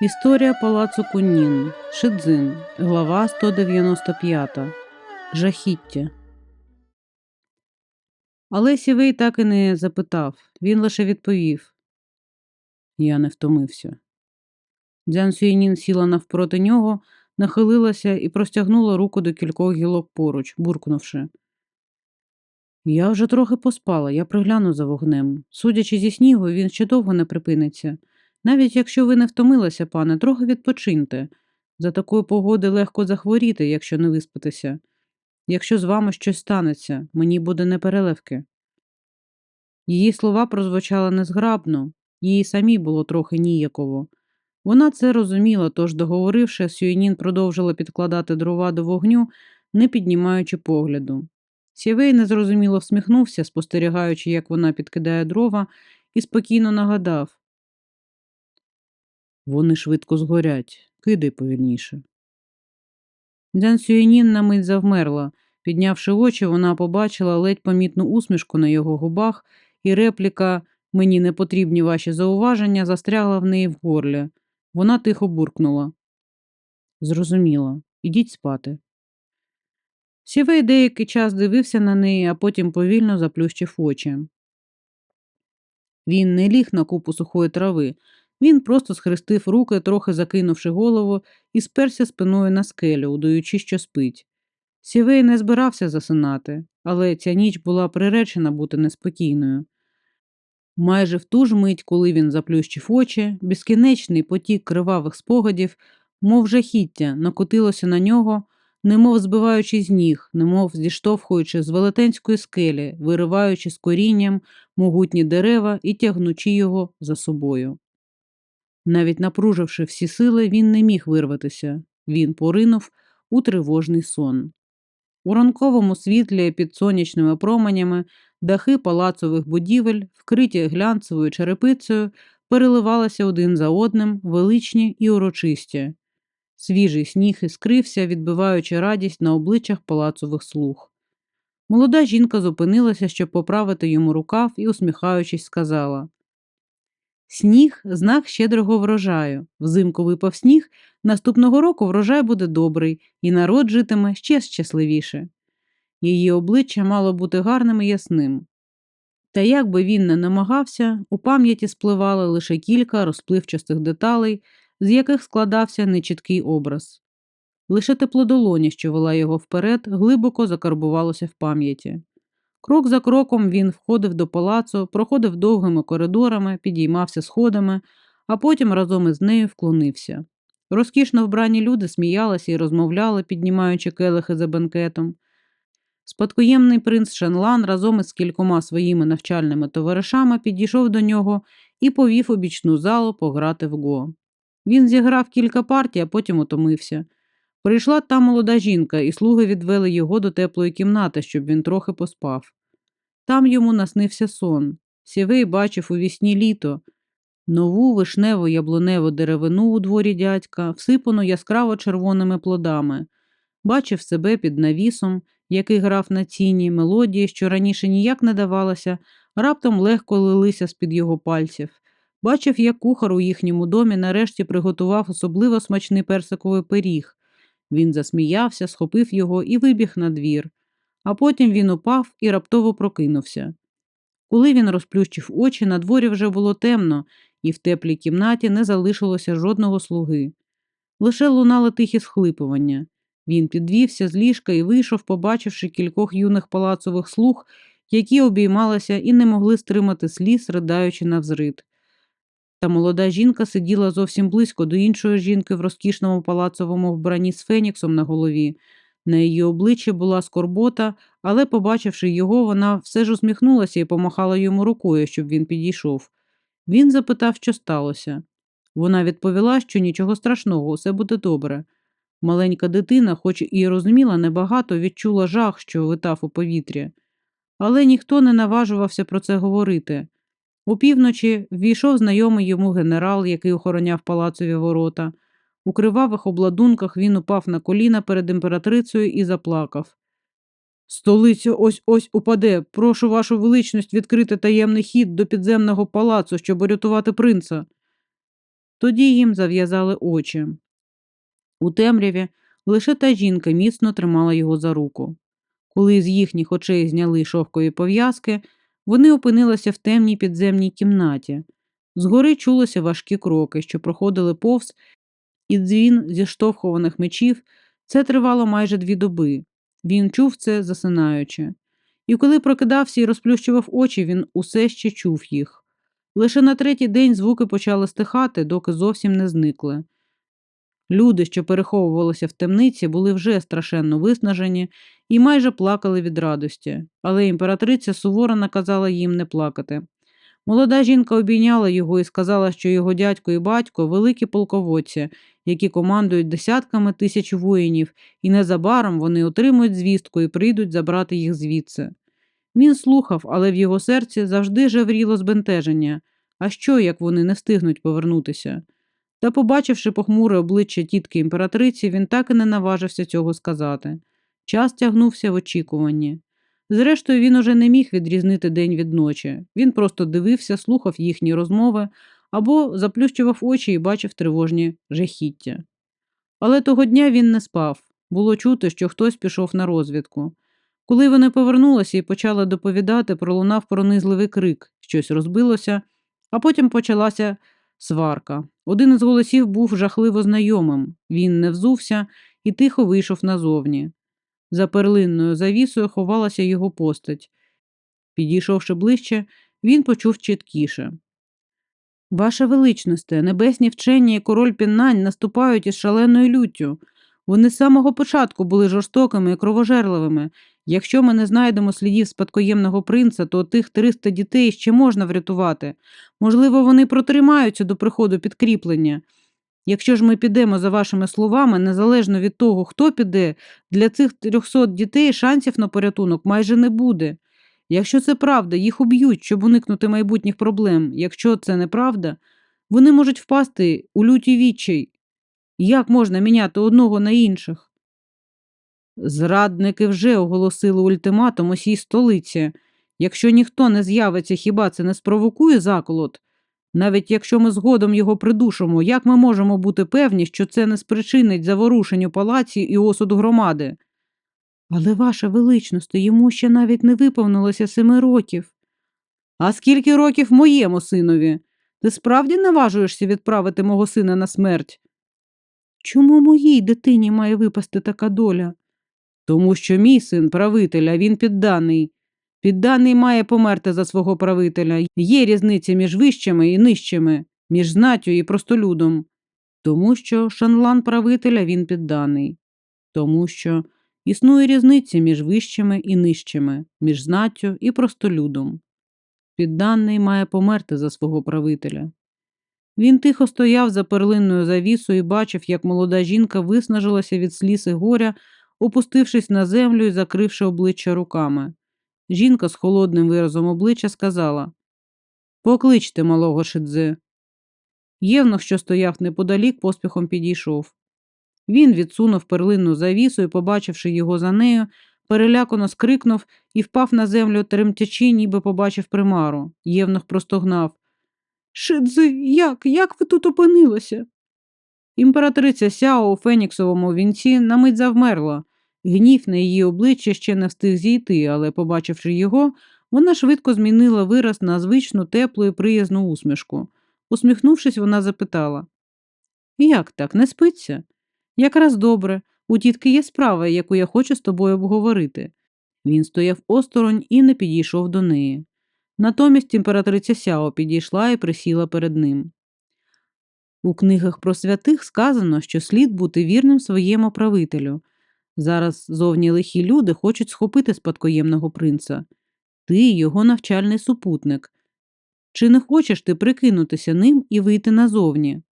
Історія палацу Кунін. Шидзин. Глава 195. Жахіття. Але Сівей так і не запитав. Він лише відповів. Я не втомився. Дзян Сюєнін сіла навпроти нього, нахилилася і простягнула руку до кількох гілок поруч, буркнувши. Я вже трохи поспала, я пригляну за вогнем. Судячи зі снігу, він ще довго не припиниться. Навіть якщо ви не втомилися, пане, трохи відпочиньте. За такої погоди легко захворіти, якщо не виспатися. Якщо з вами щось станеться, мені буде непереливки. Її слова прозвучали незграбно, їй самій було трохи ніяково. Вона це розуміла, тож, договоривши, Сюєнін продовжила підкладати дрова до вогню, не піднімаючи погляду. Сєвей незрозуміло всміхнувся, спостерігаючи, як вона підкидає дрова, і спокійно нагадав вони швидко згорять, кидай повільніше. Дзян Сюєнін на мить завмерла. Піднявши очі, вона побачила ледь помітну усмішку на його губах, і репліка Мені не потрібні ваші зауваження застрягла в неї в горлі. Вона тихо буркнула. Зрозуміла, ідіть спати. Сівей деякий час дивився на неї, а потім повільно заплющив очі. Він не ліг на купу сухої трави, він просто схрестив руки, трохи закинувши голову, і сперся спиною на скелю, удаючи, що спить. Сівей не збирався засинати, але ця ніч була приречена бути неспокійною. Майже в ту ж мить, коли він заплющив очі, безкінечний потік кривавих спогадів, мов жахіття, накотилося на нього, немов збиваючи з ніг, немов зіштовхуючи з велетенської скелі, вириваючи з корінням могутні дерева і тягнучи його за собою. Навіть напруживши всі сили, він не міг вирватися, він поринув у тривожний сон. У ранковому світлі під сонячними променями дахи палацових будівель, вкриті глянцевою черепицею, переливалися один за одним, величні і урочисті. Свіжий сніг іскрився, відбиваючи радість на обличчях палацових слуг. Молода жінка зупинилася, щоб поправити йому рукав і, усміхаючись, сказала Сніг знак щедрого врожаю. Взимку випав сніг, наступного року врожай буде добрий, і народ житиме ще щасливіше. Її обличчя мало бути гарним і ясним. Та як би він не намагався, у пам'яті спливали лише кілька розпливчастих деталей, з яких складався нечіткий образ. Лише теплодолоні, що вела його вперед, глибоко закарбувалося в пам'яті. Крок за кроком він входив до палацу, проходив довгими коридорами, підіймався сходами, а потім разом із нею вклонився. Розкішно вбрані люди сміялися і розмовляли, піднімаючи келихи за бенкетом. Спадкоємний принц Шенлан разом із кількома своїми навчальними товаришами підійшов до нього і повів у бічну залу пограти в го. Він зіграв кілька партій, а потім утомився. Прийшла та молода жінка, і слуги відвели його до теплої кімнати, щоб він трохи поспав. Там йому наснився сон. Сівей бачив у вісні літо, нову вишнево яблуневу деревину у дворі дядька, всипану яскраво червоними плодами, бачив себе під навісом, який грав на ціні, мелодії, що раніше ніяк не давалося, раптом легко лилися з-під його пальців. Бачив, як кухар у їхньому домі нарешті приготував особливо смачний персиковий пиріг. Він засміявся, схопив його і вибіг на двір. А потім він упав і раптово прокинувся. Коли він розплющив очі, на дворі вже було темно, і в теплій кімнаті не залишилося жодного слуги. Лише лунали тихі схлипування. Він підвівся з ліжка і вийшов, побачивши кількох юних палацових слуг, які обіймалися і не могли стримати сліз, ридаючи навзрид. Та молода жінка сиділа зовсім близько до іншої жінки в розкішному палацовому вбранні з феніксом на голові. На її обличчі була скорбота, але, побачивши його, вона все ж усміхнулася і помахала йому рукою, щоб він підійшов. Він запитав, що сталося. Вона відповіла, що нічого страшного, усе буде добре. Маленька дитина, хоч і розуміла небагато, відчула жах, що витав у повітрі. Але ніхто не наважувався про це говорити. Опівночі ввійшов знайомий йому генерал, який охороняв палацові ворота. У кривавих обладунках він упав на коліна перед імператрицею і заплакав. Столиця ось ось упаде. Прошу вашу величність відкрити таємний хід до підземного палацу, щоб урятувати принца. Тоді їм зав'язали очі. У темряві лише та жінка міцно тримала його за руку. Коли з їхніх очей зняли шовкові пов'язки, вони опинилися в темній підземній кімнаті. Згори чулося важкі кроки, що проходили повз, і дзвін зіштовхуваних мечів. Це тривало майже дві доби. Він чув це, засинаючи. І коли прокидався і розплющував очі, він усе ще чув їх. Лише на третій день звуки почали стихати, доки зовсім не зникли. Люди, що переховувалися в темниці, були вже страшенно виснажені і майже плакали від радості, але імператриця суворо наказала їм не плакати. Молода жінка обійняла його і сказала, що його дядько і батько великі полководці, які командують десятками тисяч воїнів, і незабаром вони отримують звістку і прийдуть забрати їх звідси. Він слухав, але в його серці завжди жевріло збентеження. А що, як вони не встигнуть повернутися? Та, побачивши похмуре обличчя тітки імператриці, він так і не наважився цього сказати. Час тягнувся в очікуванні. Зрештою, він уже не міг відрізнити день від ночі. Він просто дивився, слухав їхні розмови або заплющував очі і бачив тривожні жахіття. Але того дня він не спав. Було чути, що хтось пішов на розвідку. Коли вони повернулися і почали доповідати, пролунав пронизливий крик, щось розбилося, а потім почалася сварка. Один із голосів був жахливо знайомим. Він не взувся і тихо вийшов назовні. За перлинною завісою ховалася його постать. Підійшовши ближче, він почув чіткіше. Ваша величносте, небесні вчені і король піннань наступають із шаленою люттю. Вони з самого початку були жорстокими і кровожерливими. Якщо ми не знайдемо слідів спадкоємного принца, то тих 300 дітей ще можна врятувати. Можливо, вони протримаються до приходу підкріплення. Якщо ж ми підемо за вашими словами, незалежно від того, хто піде, для цих 300 дітей шансів на порятунок майже не буде. Якщо це правда, їх уб'ють, щоб уникнути майбутніх проблем. Якщо це неправда, вони можуть впасти у люті відчай. Як можна міняти одного на інших? Зрадники вже оголосили ультиматум усій столиці. Якщо ніхто не з'явиться, хіба це не спровокує заколот? Навіть якщо ми згодом його придушимо, як ми можемо бути певні, що це не спричинить заворушень у палаці і осуд громади? Але, ваша величність, йому ще навіть не виповнилося семи років. А скільки років моєму синові? Ти справді наважуєшся відправити мого сина на смерть? Чому моїй дитині має випасти така доля? Тому що мій син правитель, а він підданий. Підданий має померти за свого правителя. Є різниця між вищими і нижчими, між знаттю і простолюдом. Тому що шанлан правителя він підданий. Тому що існує різниця між вищими і нижчими, між знаттю і простолюдом. Підданий має померти за свого правителя. Він тихо стояв за перлинною завісою і бачив, як молода жінка виснажилася від сліз і горя, опустившись на землю і закривши обличчя руками. Жінка з холодним виразом обличчя сказала Покличте малого Шидзе. Євнух, що стояв неподалік, поспіхом підійшов. Він відсунув перлинну завісу і, побачивши його за нею, перелякано скрикнув і впав на землю тремтячи, ніби побачив примару. Євнух простогнав Шидзи, як? Як ви тут опинилися? Імператриця Сяо у Феніксовому вінці на мить завмерла. Гнів на її обличчя ще не встиг зійти, але, побачивши його, вона швидко змінила вираз на звичну теплу і приязну усмішку. Усміхнувшись, вона запитала Як так, не спиться? Якраз добре. У тітки є справа, яку я хочу з тобою обговорити. Він стояв осторонь і не підійшов до неї. Натомість імператриця Сяо підійшла і присіла перед ним. У книгах про святих сказано, що слід бути вірним своєму правителю. Зараз зовні лихі люди хочуть схопити спадкоємного принца. Ти його навчальний супутник. Чи не хочеш ти прикинутися ним і вийти назовні?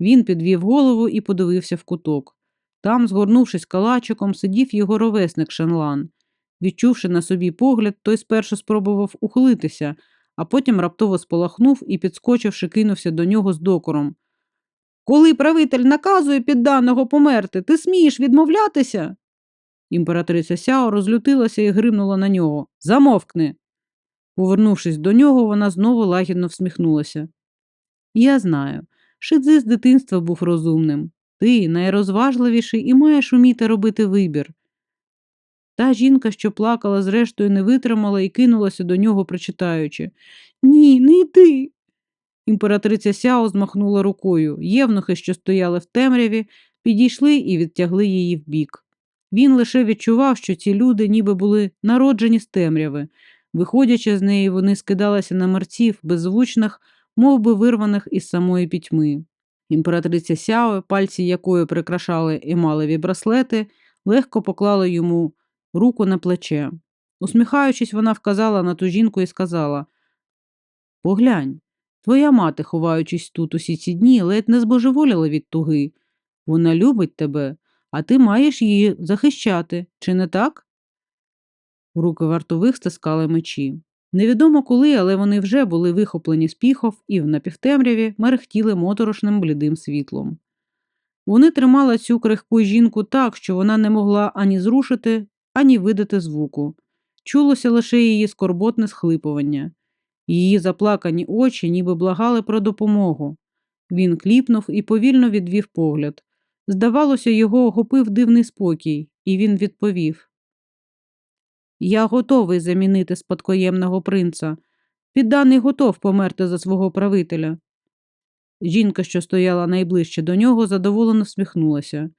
Він підвів голову і подивився в куток. Там, згорнувшись калачиком, сидів його ровесник Шенлан. Відчувши на собі погляд, той спершу спробував ухилитися, а потім раптово спалахнув і, підскочивши, кинувся до нього з докором. Коли правитель наказує підданого померти, ти смієш відмовлятися? Імператриця Сяо розлютилася і гримнула на нього. Замовкни. Повернувшись до нього, вона знову лагідно всміхнулася. Я знаю. Шидзи з дитинства був розумним. Ти найрозважливіший і маєш уміти робити вибір. Та жінка, що плакала, зрештою не витримала і кинулася до нього, причитаючи Ні, не йди. Імператриця Сяо змахнула рукою. Євнухи, що стояли в темряві, підійшли і відтягли її вбік. Він лише відчував, що ці люди ніби були народжені з темряви. Виходячи з неї, вони скидалися на мерців, беззвучних, мов би вирваних із самої пітьми. Імператриця Сяо, пальці якої прикрашали емалеві браслети, легко поклала йому руку на плече. Усміхаючись, вона вказала на ту жінку і сказала Поглянь, твоя мати, ховаючись тут усі ці дні, ледь не збожеволіла від туги. Вона любить тебе, а ти маєш її захищати, чи не так? Руки вартових стискали мечі. Невідомо коли, але вони вже були вихоплені з піхов і в напівтемряві мерехтіли моторошним блідим світлом. Вони тримали цю крихку жінку так, що вона не могла ані зрушити, ані видати звуку. Чулося лише її скорботне схлипування. Її заплакані очі ніби благали про допомогу. Він кліпнув і повільно відвів погляд. Здавалося, його охопив дивний спокій, і він відповів Я готовий замінити спадкоємного принца. Підданий готов померти за свого правителя. Жінка, що стояла найближче до нього, задоволено всміхнулася.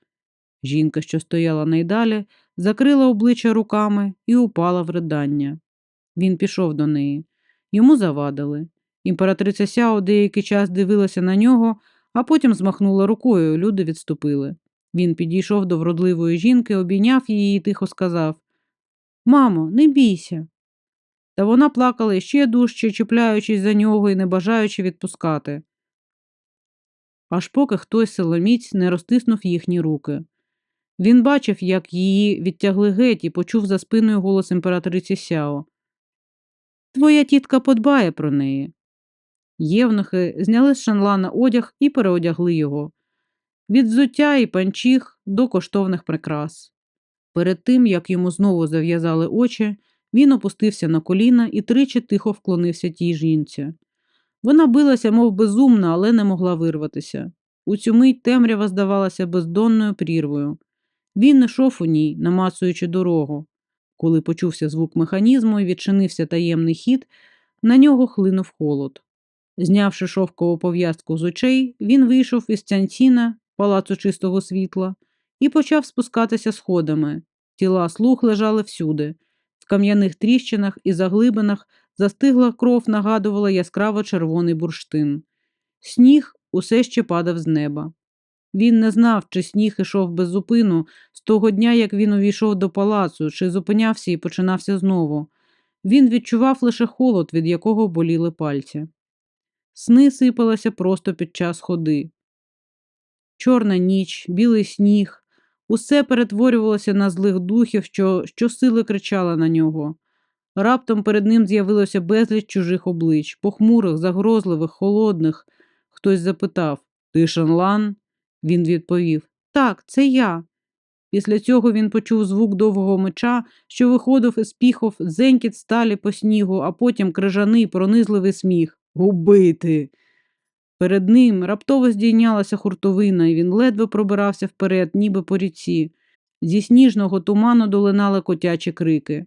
Жінка, що стояла найдалі, закрила обличчя руками і упала в ридання. Він пішов до неї. Йому завадили. Імператриця Сяо деякий час дивилася на нього, а потім змахнула рукою, люди відступили. Він підійшов до вродливої жінки, обійняв її і тихо сказав Мамо, не бійся. Та вона плакала іще дужче, чіпляючись за нього і не бажаючи відпускати. Аж поки хтось силоміць не розтиснув їхні руки. Він бачив, як її відтягли геть і почув за спиною голос імператриці Сяо. Твоя тітка подбає про неї. Євнухи зняли з шанлана одяг і переодягли його від взуття і панчіх до коштовних прикрас. Перед тим, як йому знову зав'язали очі, він опустився на коліна і тричі тихо вклонився тій жінці. Вона билася, мов безумна, але не могла вирватися. У цю мить темрява здавалася бездонною прірвою. Він не йшов у ній, намацуючи дорогу. Коли почувся звук механізму і відчинився таємний хід, на нього хлинув холод. Знявши шовкову пов'язку з очей, він вийшов із Цянціна, палацу чистого світла, і почав спускатися сходами. Тіла слуг лежали всюди. В кам'яних тріщинах і заглибинах застигла кров, нагадувала яскраво червоний бурштин. Сніг усе ще падав з неба. Він не знав, чи сніг ішов без зупину з того дня, як він увійшов до палацу, чи зупинявся і починався знову. Він відчував лише холод, від якого боліли пальці. Сни сипалися просто під час ходи. Чорна ніч, білий сніг, усе перетворювалося на злих духів, що щосили кричали на нього. Раптом перед ним з'явилося безліч чужих облич, похмурих, загрозливих, холодних. Хтось запитав Ти Шанлан? Він відповів Так, це я. Після цього він почув звук довгого меча, що виходив із піхов, зенькіт сталі по снігу, а потім крижаний, пронизливий сміх. Убити. Перед ним раптово здійнялася хуртовина, і він ледве пробирався вперед, ніби по ріці. Зі сніжного туману долинали котячі крики.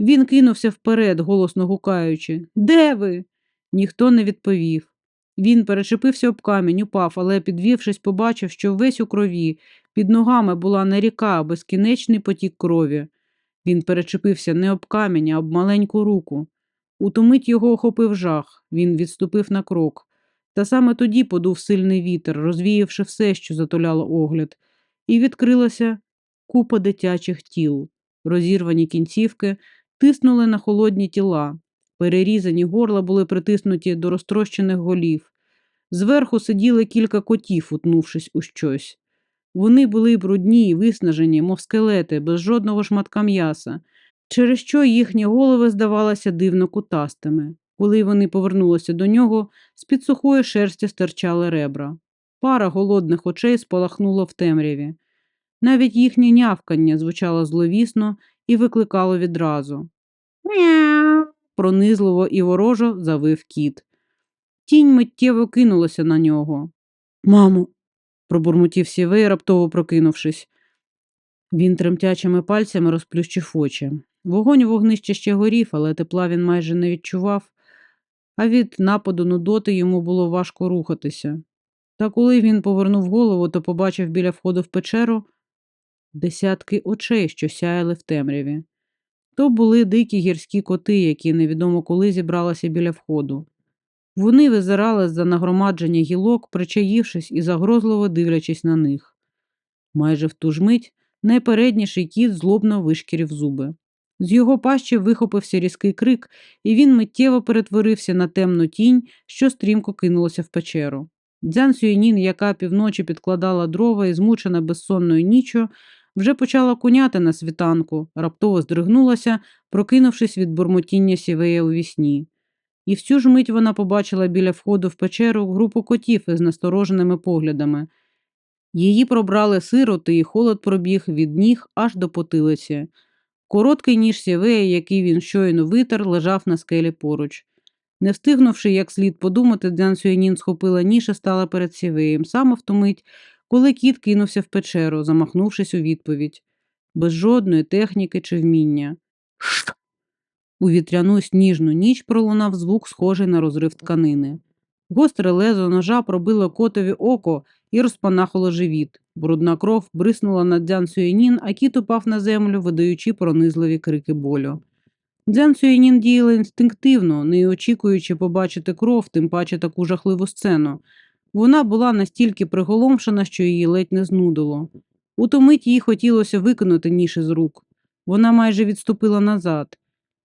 Він кинувся вперед, голосно гукаючи Де ви? Ніхто не відповів. Він перечепився об камінь, упав, але, підвівшись, побачив, що весь у крові, під ногами була не ріка, а безкінечний потік крові. Він перечепився не об камінь, а об маленьку руку. У ту його охопив жах, він відступив на крок. Та саме тоді подув сильний вітер, розвіявши все, що затуляло огляд, і відкрилася купа дитячих тіл. Розірвані кінцівки тиснули на холодні тіла, перерізані горла були притиснуті до розтрощених голів. Зверху сиділи кілька котів, утнувшись у щось. Вони були брудні виснажені, мов скелети, без жодного шматка м'яса, через що їхні голови здавалися дивно кутастими. Коли вони повернулися до нього, з-під сухої шерсті стирчали ребра. Пара голодних очей спалахнула в темряві. Навіть їхнє нявкання звучало зловісно і викликало відразу. Мяу. Пронизливо і ворожо завив кіт. Тінь миттєво кинулася на нього. Мамо, пробурмотів сівей, раптово прокинувшись. Він тремтячими пальцями розплющив очі. Вогонь вогнища ще горів, але тепла він майже не відчував, а від нападу нудоти йому було важко рухатися. Та коли він повернув голову, то побачив біля входу в печеру десятки очей, що сяяли в темряві. То були дикі гірські коти, які невідомо коли зібралися біля входу. Вони визирали з-за нагромадження гілок, причаївшись і загрозливо дивлячись на них. Майже в ту ж мить найпередніший кіт злобно вишкірів зуби. З його пащі вихопився різкий крик, і він миттєво перетворився на темну тінь, що стрімко кинулася в печеру. Дзян Сюєнін, яка півночі підкладала дрова і змучена безсонною ніччю, вже почала куняти на світанку, раптово здригнулася, прокинувшись від бурмотіння сівея у вісні. І всю ж мить вона побачила біля входу в печеру групу котів із настороженими поглядами. Її пробрали сироти, і холод пробіг від ніг аж до потилиці. Короткий ніж сівея, який він щойно витер, лежав на скелі поруч. Не встигнувши як слід подумати, Дзян Сюєнін схопила ніж і стала перед сівеєм, саме в ту мить, коли кіт кинувся в печеру, замахнувшись у відповідь, без жодної техніки чи вміння. Шт! У вітряну сніжну ніч пролунав звук, схожий на розрив тканини. Гостре лезо ножа пробило котові око і розпанахало живіт. Брудна кров бриснула на Дзян Сюєнін, а кіт упав на землю, видаючи пронизливі крики болю. Дзян Сюєнін діяла інстинктивно, не очікуючи побачити кров, тим паче таку жахливу сцену. Вона була настільки приголомшена, що її ледь не знудило. У ту мить їй хотілося викинути ніж із рук. Вона майже відступила назад.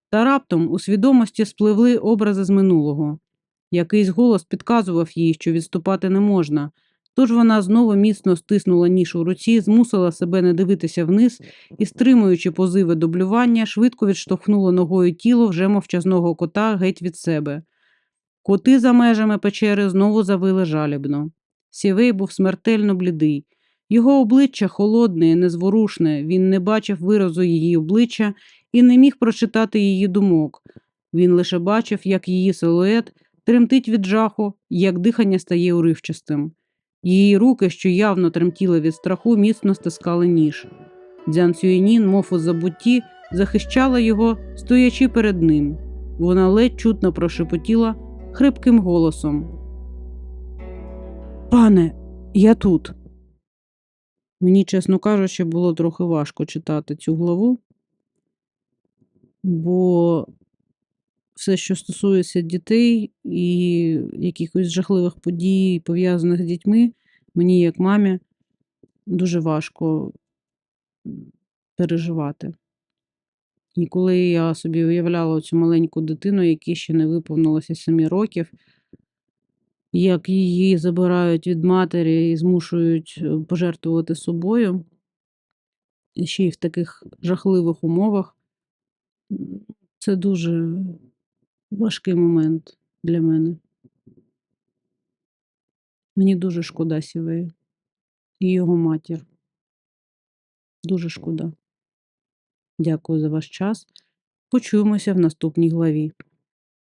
Та раптом у свідомості спливли образи з минулого. Якийсь голос підказував їй, що відступати не можна, тож вона знову міцно стиснула ніж у руці, змусила себе не дивитися вниз і, стримуючи позиви до блювання, швидко відштовхнула ногою тіло вже мовчазного кота геть від себе. Коти за межами печери знову завили жалібно. Сівей був смертельно блідий. Його обличчя холодне, і незворушне, він не бачив виразу її обличчя і не міг прочитати її думок. Він лише бачив, як її силует тремтить від жаху, як дихання стає уривчастим. Її руки, що явно тремтіли від страху, міцно стискали ніж. Дзян Сюєнін, мов у забутті, захищала його, стоячи перед ним. Вона ледь чутно прошепотіла хрипким голосом. Пане, я тут. Мені, чесно кажучи, було трохи важко читати цю главу, бо все, що стосується дітей і якихось жахливих подій, пов'язаних з дітьми, мені, як мамі, дуже важко переживати. І коли я собі уявляла цю маленьку дитину, якій ще не виповнилося 7 років, як її забирають від матері і змушують е, пожертвувати собою, ще й в таких жахливих умовах, це дуже важкий момент для мене. Мені дуже шкода Сівея і його матір. Дуже шкода. Дякую за ваш час. Почуємося в наступній главі.